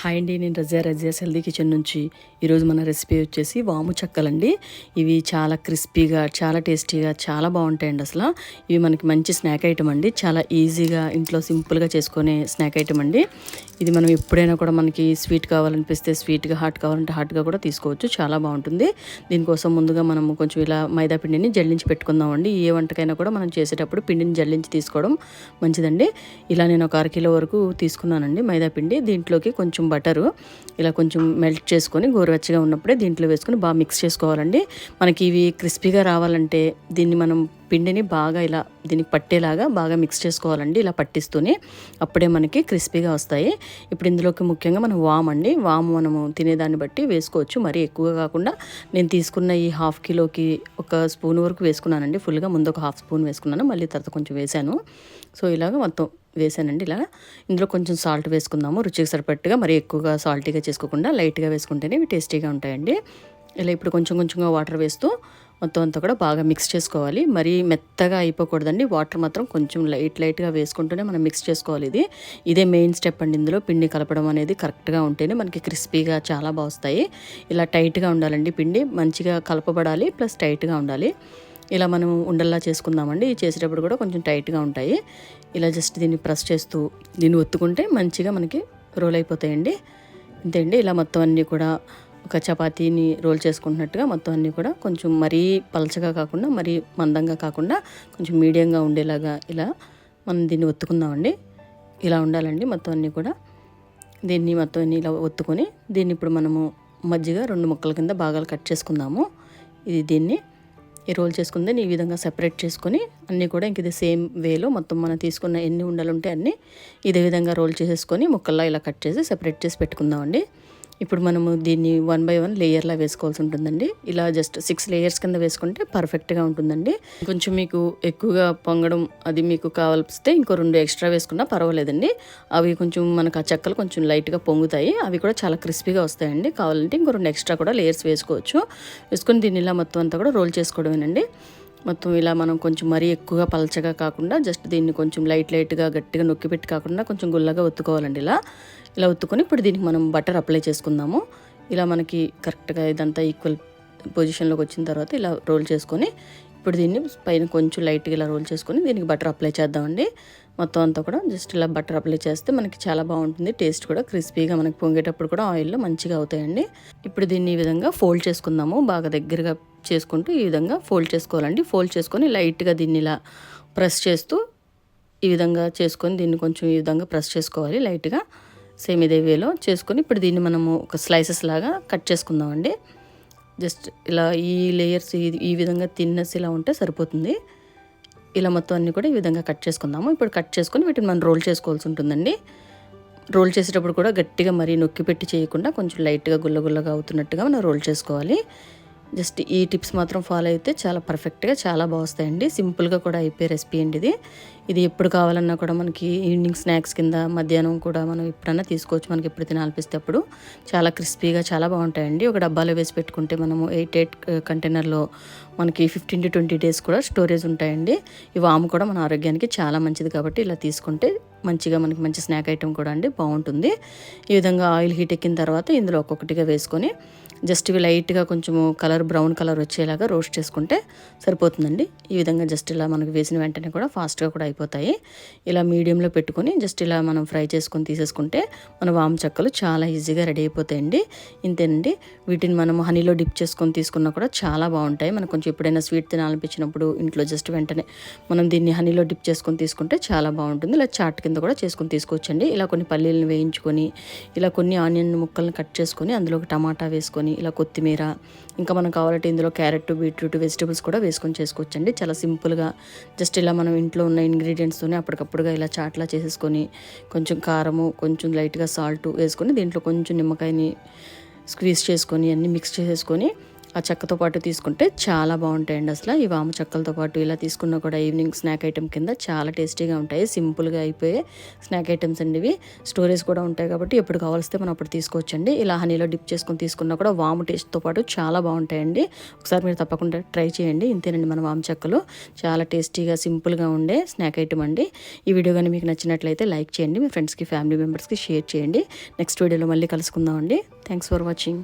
Hi అండి నేను రజా రజా సెల్దీ kitchen నుంచి ఈరోజు మన రెసిపీ వచ్చేసి వాము చెక్కలండి. ఇవి చాలా క్రిస్పీగా చాలా టేస్టీగా చాలా బాగుంటాయండి అసలు. ఇవి మనకి మంచి స్నాక్ ఐటమ్ అండి. చాలా ఈజీగా ఇంట్లో సింపుల్గా చేసుకునే స్నాక్ ఐటమ్ అండి. ఇది మనం ఎప్పుడైనా కూడా మనకి స్వీట్ కావాలనిపిస్తే స్వీట్గా హాట్ కావాలంటే హాట్గా కూడా తీసుకోవచ్చు. చాలా బాగుంటుంది. దీనికోసం ముందుగా మనం కొంచెం ఇలా మైదా పిండిని జల్లించి పెట్టుకుందామండి. ఏ వంటకైనా కూడా మనం చేసేటప్పుడు పిండిని జల్లించి తీసుకోవడం మంచిదండి. ఇలా నేను ఒక అరకిలో వరకు తీసుకున్నానండి మైదా పిండి. దీంట్లోకి కొంచెం బటరు ఇలా కొంచెం మెల్ట్ చేసుకొని గోరువెచ్చగా ఉన్నప్పుడే దీంట్లో వేసుకొని బాగా మిక్స్ చేసుకోవాలండి. మనకి ఇవి క్రిస్పీగా రావాలంటే దీన్ని మనం పిండిని బాగా ఇలా దీనికి పట్టేలాగా బాగా మిక్స్ చేసుకోవాలండి ఇలా పట్టిస్తూనే అప్పుడే మనకి క్రిస్పీగా వస్తాయి. ఇప్పుడు ఇందులోకి ముఖ్యంగా మనం వామ్ అండి. వాము మనము తినేదాన్ని బట్టి వేసుకోవచ్చు. మరీ ఎక్కువగా కాకుండా నేను తీసుకున్న ఈ హాఫ్ కిలోకి ఒక స్పూన్ వరకు వేసుకున్నానండి. ఫుల్గా ముందు ఒక హాఫ్ స్పూన్ వేసుకున్నాను. మళ్ళీ తర్వాత కొంచెం వేశాను. సో ఇలాగ మొత్తం వేసానండి ఇలా ఇందులో కొంచెం సాల్ట్ వేసుకుందాము. రుచికి సరిపట్టుగా మరీ ఎక్కువగా సాల్టీగా చేసుకోకుండా లైట్గా వేసుకుంటేనే ఇవి టేస్టీగా ఉంటాయండి. ఇలా ఇప్పుడు కొంచెం కొంచెంగా వాటర్ వేస్తూ మొత్తం అంతా కూడా బాగా మిక్స్ చేసుకోవాలి. మరీ మెత్తగా అయిపోకూడదండి. వాటర్ మాత్రం కొంచెం లైట్ లైట్గా వేసుకుంటూనే మనం మిక్స్ చేసుకోవాలి ఇది. ఇదే మెయిన్ స్టెప్ అండి ఇందులో. పిండి కలపడం అనేది కరెక్ట్గా ఉంటేనే మనకి క్రిస్పీగా చాలా బాగా వస్తాయి ఇలా టైట్గా ఉండాలండి పిండి. మంచిగా కలపబడాలి ప్లస్ టైట్గా ఉండాలి. ఇలా మనం ఉండల్లా చేసుకుందామండి. చేసేటప్పుడు కూడా కొంచెం టైట్గా ఉంటాయి. ఇలా జస్ట్ దీన్ని ప్రెస్ చేస్తూ దీన్ని ఒత్తుకుంటే మంచిగా మనకి రోల్ అయిపోతాయండి. అంతే అండి. ఇలా మొత్తం అన్నీ కూడా ఒక చపాతీని రోల్ చేసుకుంటున్నట్టుగా మొత్తం అన్నీ కూడా కొంచెం మరీ పలచగా కాకుండా మరీ మందంగా కాకుండా కొంచెం మీడియంగా ఉండేలాగా ఇలా మనం దీన్ని ఒత్తుకుందామండి. ఇలా ఉండాలండి మొత్తం అన్నీ కూడా. దీన్ని మొత్తం అన్ని ఇలా ఒత్తుకొని దీన్ని ఇప్పుడు మనము మజ్జిగ రెండు ముక్కల కింద భాగాలు కట్ చేసుకుందాము. ఇది దీన్ని ఈ రోల్ చేసుకుంది ఈ విధంగా సెపరేట్ చేసుకొని అన్నీ కూడా ఇంక ఇది సేమ్ వేలో మొత్తం మనం తీసుకున్న ఎన్ని ఉండలు ఉంటే అన్నీ ఇదే విధంగా రోల్ చేసేసుకొని ముక్కల్లా ఇలా కట్ చేసి సెపరేట్ చేసి పెట్టుకుందామండి. ఇప్పుడు మనము దీన్ని వన్ బై వన్ లేయర్లా వేసుకోవాల్సి ఉంటుందండి. ఇలా జస్ట్ సిక్స్ లేయర్స్ కింద వేసుకుంటే పర్ఫెక్ట్గా ఉంటుందండి. కొంచెం మీకు ఎక్కువగా పొంగడం అది మీకు కావాల్పిస్తే ఇంకో రెండు ఎక్స్ట్రా వేసుకున్నా పర్వాలేదండి. అవి కొంచెం మనకు ఆ చెక్కలు కొంచెం లైట్గా పొంగుతాయి. అవి కూడా చాలా క్రిస్పీగా వస్తాయండి. కావాలంటే ఇంకో రెండు ఎక్స్ట్రా కూడా లేయర్స్ వేసుకోవచ్చు. వేసుకొని దీన్ని ఇలా మొత్తం అంతా కూడా రోల్ చేసుకోవడమేనండి. మొత్తం ఇలా మనం కొంచెం మరీ ఎక్కువగా పలచగా కాకుండా జస్ట్ దీన్ని కొంచెం లైట్ లైట్గా గట్టిగా నొక్కి పెట్టి కాకుండా కొంచెం గుల్లగా ఒత్తుకోవాలండి ఇలా. ఇలా ఒత్తుకొని ఇప్పుడు దీనికి మనం బటర్ అప్లై చేసుకుందాము. ఇలా మనకి కరెక్ట్గా ఇదంతా ఈక్వల్ పొజిషన్లోకి వచ్చిన తర్వాత ఇలా రోల్ చేసుకొని ఇప్పుడు దీన్ని పైన కొంచెం లైట్గా ఇలా రోల్ చేసుకొని దీనికి బటర్ అప్లై చేద్దామండి. మొత్తం అంతా కూడా జస్ట్ ఇలా బటర్ అప్లై చేస్తే మనకి చాలా బాగుంటుంది. టేస్ట్ కూడా క్రిస్పీగా మనకి పొంగేటప్పుడు కూడా ఆయిల్లో మంచిగా అవుతాయండి. ఇప్పుడు దీన్ని ఈ విధంగా ఫోల్డ్ చేసుకుందాము. బాగా దగ్గరగా చేసుకుంటూ ఈ విధంగా ఫోల్డ్ చేసుకోవాలండి. ఫోల్డ్ చేసుకొని లైట్గా దీన్ని ఇలా ప్రెస్ చేస్తూ ఈ విధంగా చేసుకొని దీన్ని కొంచెం ఈ విధంగా ప్రెస్ చేసుకోవాలి. లైట్గా సేమ్ ఇదే వేలో చేసుకొని ఇప్పుడు దీన్ని మనము ఒక స్లైసెస్ లాగా కట్ చేసుకుందామండి. జస్ట్ ఇలా ఈ లేయర్స్ ఈ విధంగా తిన్నెస్ ఇలా ఉంటే సరిపోతుంది. ఇలా మొత్తం అన్నీ కూడా ఈ విధంగా కట్ చేసుకుందాము. ఇప్పుడు కట్ చేసుకుని వీటిని మనం రోల్ చేసుకోవాల్సి ఉంటుందండి. రోల్ చేసేటప్పుడు కూడా గట్టిగా మరీ నొక్కి పెట్టి చేయకుండా కొంచెం లైట్గా గుల్ల గుల్లగా అవుతున్నట్టుగా మనం రోల్ చేసుకోవాలి. జస్ట్ ఈ టిప్స్ మాత్రం ఫాలో అయితే చాలా పర్ఫెక్ట్గా చాలా బాగుస్తాయండి సింపుల్గా కూడా అయిపోయే రెసిపీ అండి ఇది. ఇది ఎప్పుడు కావాలన్నా కూడా మనకి ఈవినింగ్ స్నాక్స్ కింద మధ్యాహ్నం కూడా మనం ఎప్పుడన్నా తీసుకోవచ్చు మనకి ఎప్పుడు తినాలనిపిస్తే అప్పుడు. చాలా క్రిస్పీగా చాలా బాగుంటాయండి. ఒక డబ్బాలో వేసి పెట్టుకుంటే మనము ఎయిట్ ఎయిట్ కంటైనర్లో మనకి ఫిఫ్టీన్ టు ట్వంటీ డేస్ కూడా స్టోరేజ్ ఉంటాయండి. ఈ వాము కూడా మన ఆరోగ్యానికి చాలా మంచిది కాబట్టి ఇలా తీసుకుంటే మంచిగా మనకి మంచి స్నాక్ ఐటెం కూడా అండి బాగుంటుంది. ఈ విధంగా ఆయిల్ హీట్ ఎక్కిన తర్వాత ఇందులో ఒక్కొక్కటిగా వేసుకొని జస్ట్ ఇవి లైట్గా కొంచెము కలర్ బ్రౌన్ కలర్ వచ్చేలాగా రోస్ట్ చేసుకుంటే సరిపోతుందండి. ఈ విధంగా జస్ట్ ఇలా మనకు వేసిన వెంటనే కూడా ఫాస్ట్గా కూడా అయిపోతాయి. ఇలా మీడియంలో పెట్టుకొని జస్ట్ ఇలా మనం ఫ్రై చేసుకొని తీసేసుకుంటే మన వాము చెక్కలు చాలా ఈజీగా రెడీ అయిపోతాయండి. ఇంతేనండి. వీటిని మనం హనీలో డిప్ చేసుకొని తీసుకున్నా కూడా చాలా బాగుంటాయి. మనకు కొంచెం ఎప్పుడైనా స్వీట్ తినాలనిపించినప్పుడు ఇంట్లో జస్ట్ వెంటనే మనం దీన్ని హనీలో డిప్ చేసుకొని తీసుకుంటే చాలా బాగుంటుంది. ఇలా చాట్ కింద కూడా చేసుకొని తీసుకోవచ్చండి. ఇలా కొన్ని పల్లీలను వేయించుకొని ఇలా కొన్ని ఆనియన్ ముక్కలను కట్ చేసుకొని అందులో టమాటా వేసుకొని ఇలా కొత్తిమీర ఇంకా మనం కావాలంటే ఇందులో క్యారెట్ బీట్రూట్ వెజిటబుల్స్ కూడా వేసుకొని చేసుకోవచ్చండి. చాలా సింపుల్గా జస్ట్ ఇలా మనం ఇంట్లో ఉన్న ఇంగ్రీడియంట్స్తోనే అప్పటికప్పుడుగా ఇలా చాట్లా చేసేసుకొని కొంచెం కారము కొంచెం లైట్గా సాల్ట్ వేసుకొని దీంట్లో కొంచెం నిమ్మకాయని స్క్వీజ్ చేసుకొని అన్నీ మిక్స్ చేసేసుకొని ఆ చెక్కతో పాటు తీసుకుంటే చాలా బాగుంటాయండి అసలు. ఈ వాము చెక్కలతో పాటు ఇలా తీసుకున్నా కూడా ఈవినింగ్ స్నాక్ ఐటెం కింద చాలా టేస్టీగా ఉంటాయి. సింపుల్గా అయిపోయే స్నాక్ ఐటమ్స్ అండి ఇవి. స్టోరేజ్ కూడా ఉంటాయి కాబట్టి ఎప్పుడు కావాల్స్తే మనం అప్పుడు తీసుకోవచ్చండి. ఇలా హనీలో డిప్ చేసుకొని తీసుకున్నా కూడా వాము టేస్ట్తో పాటు చాలా బాగుంటాయండి. ఒకసారి మీరు తప్పకుండా ట్రై చేయండి. ఇంతేనండి మన వాము చెక్కలు. చాలా టేస్టీగా సింపుల్గా ఉండే స్నాక్ ఐటమ్ అండి. ఈ వీడియో కానీ మీకు నచ్చినట్లయితే లైక్ చేయండి. మీ ఫ్రెండ్స్కి ఫ్యామిలీ మెంబర్స్కి షేర్ చేయండి. నెక్స్ట్ వీడియోలో మళ్ళీ కలుసుకుందాం అండి థ్యాంక్స్ ఫర్ వాచింగ్.